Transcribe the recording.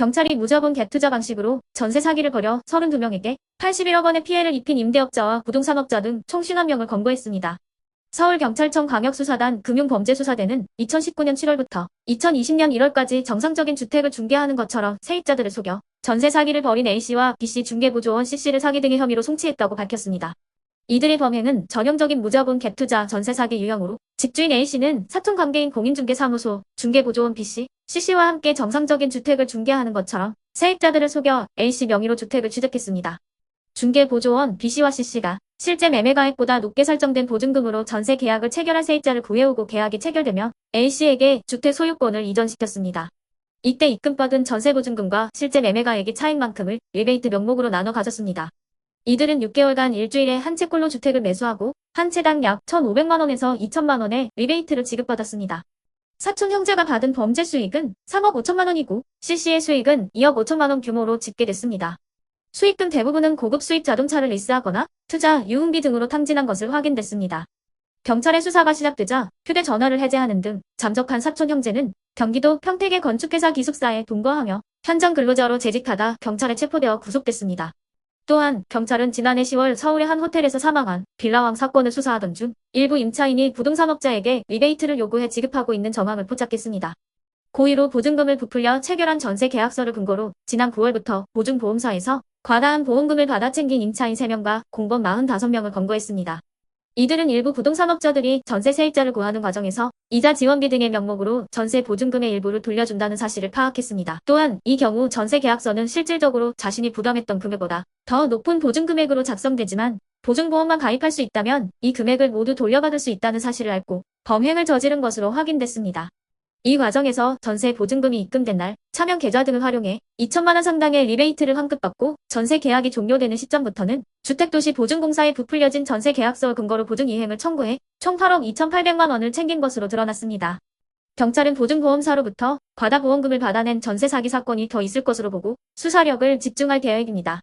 경찰이 무자본 갭투자 방식으로 전세 사기를 벌여 32명에게 81억 원의 피해를 입힌 임대업자와 부동산업자 등 총 50명을 검거했습니다. 서울경찰청 광역수사단 금융범죄수사대는 2019년 7월부터 2020년 1월까지 정상적인 주택을 중개하는 것처럼 세입자들을 속여 전세 사기를 벌인 A씨와 B씨 중개보조원 C씨를 사기 등의 혐의로 송치했다고 밝혔습니다. 이들의 범행은 전형적인 무자본 갭투자 전세 사기 유형으로 집주인 A씨는 사촌관계인 공인중개사무소 중개보조원 B씨, C씨와 함께 정상적인 주택을 중개하는 것처럼 세입자들을 속여 A씨 명의로 주택을 취득했습니다. 중개보조원 B씨와 C씨가 실제 매매가액보다 높게 설정된 보증금으로 전세 계약을 체결할 세입자를 구해오고 계약이 체결되면 A씨에게 주택 소유권을 이전시켰습니다. 이때 입금받은 전세 보증금과 실제 매매가액이 차인 만큼을 리베이트 명목으로 나눠 가졌습니다. 이들은 6개월간 일주일에 한 채꼴로 주택을 매수하고 한 채당 약 1,500만원에서 2천만원의 리베이트를 지급받았습니다. 사촌 형제가 받은 범죄 수익은 3억 5천만 원이고 CC의 수익은 2억 5천만 원 규모로 집계됐습니다. 수익금 대부분은 고급 수입 자동차를 리스하거나 투자, 유흥비 등으로 탕진한 것을 확인됐습니다. 경찰의 수사가 시작되자 휴대전화를 해제하는 등 잠적한 사촌 형제는 경기도 평택의 건축회사 기숙사에 동거하며 현장 근로자로 재직하다 경찰에 체포되어 구속됐습니다. 또한 경찰은 지난해 10월 서울의 한 호텔에서 사망한 빌라왕 사건을 수사하던 중 일부 임차인이 부동산업자에게 리베이트를 요구해 지급하고 있는 정황을 포착했습니다. 고의로 보증금을 부풀려 체결한 전세 계약서를 근거로 지난 9월부터 보증보험사에서 과다한 보험금을 받아 챙긴 임차인 3명과 공범 45명을 검거했습니다. 이들은 일부 부동산업자들이 전세 세입자를 구하는 과정에서 이자 지원비 등의 명목으로 전세 보증금의 일부를 돌려준다는 사실을 파악했습니다. 또한 이 경우 전세 계약서는 실질적으로 자신이 부담했던 금액보다 더 높은 보증금액으로 작성되지만 보증보험만 가입할 수 있다면 이 금액을 모두 돌려받을 수 있다는 사실을 알고 범행을 저지른 것으로 확인됐습니다. 이 과정에서 전세 보증금이 입금된 날 차명 계좌 등을 활용해 2천만 원 상당의 리베이트를 환급받고 전세 계약이 종료되는 시점부터는 주택도시 보증공사에 부풀려진 전세 계약서 근거로 보증 이행을 청구해 총 8억 2,800만 원을 챙긴 것으로 드러났습니다. 경찰은 보증보험사로부터 과다보험금을 받아낸 전세 사기 사건이 더 있을 것으로 보고 수사력을 집중할 계획입니다.